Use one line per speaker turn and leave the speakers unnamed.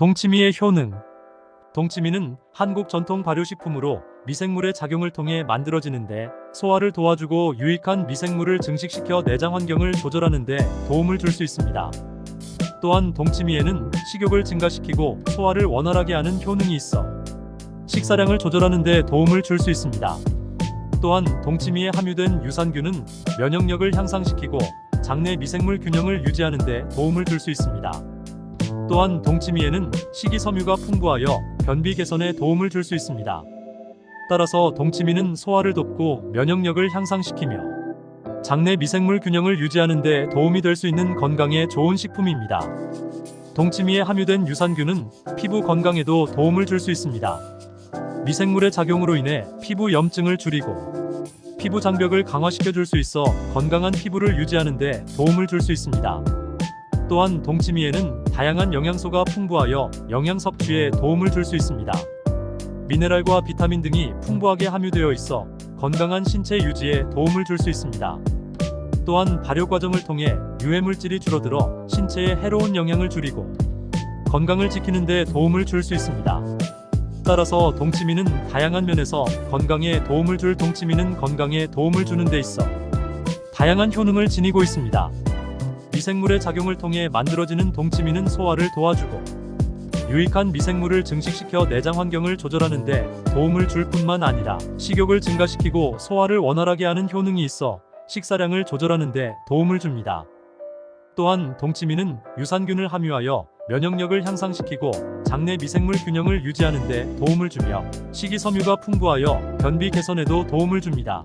동치미의 효능 동치미는 한국 전통 발효식품으로 미생물의 작용을 통해 만들어지는데 소화를 도와주고 유익한 미생물을 증식시켜 내장 환경을 조절하는 데 도움을 줄 수 있습니다. 또한 동치미에는 식욕을 증가시키고 소화를 원활하게 하는 효능이 있어 식사량을 조절하는 데 도움을 줄 수 있습니다. 또한 동치미에 함유된 유산균은 면역력을 향상시키고 장내 미생물 균형을 유지하는 데 도움을 줄 수 있습니다. 또한 동치미에는 식이섬유가 풍부하여 변비 개선에 도움을 줄 수 있습니다. 따라서 동치미는 소화를 돕고 면역력을 향상시키며 장내 미생물 균형을 유지하는 데 도움이 될 수 있는 건강에 좋은 식품입니다. 동치미에 함유된 유산균은 피부 건강에도 도움을 줄 수 있습니다. 미생물의 작용으로 인해 피부 염증을 줄이고 피부 장벽을 강화시켜 줄 수 있어 건강한 피부를 유지하는 데 도움을 줄 수 있습니다. 또한 동치미에는 다양한 영양소가 풍부하여 영양 섭취에 도움을 줄 수 있습니다. 미네랄과 비타민 등이 풍부하게 함유되어 있어 건강한 신체 유지에 도움을 줄 수 있습니다. 또한 발효 과정을 통해 유해 물질이 줄어들어 신체에 해로운 영향을 줄이고 건강을 지키는 데 도움을 줄 수 있습니다. 따라서 동치미는 다양한 면에서 건강에 도움을 줄 동치미는 건강에 도움을 주는 데 있어 다양한 효능을 지니고 있습니다. 미생물의 작용을 통해 만들어지는 동치미는 소화를 도와주고 유익한 미생물을 증식시켜 내장 환경을 조절하는 데 도움을 줄 뿐만 아니라 식욕을 증가시키고 소화를 원활하게 하는 효능이 있어 식사량을 조절하는 데 도움을 줍니다. 또한 동치미는 유산균을 함유하여 면역력을 향상시키고 장내 미생물 균형을 유지하는 데 도움을 주며 식이섬유가 풍부하여 변비 개선에도 도움을 줍니다.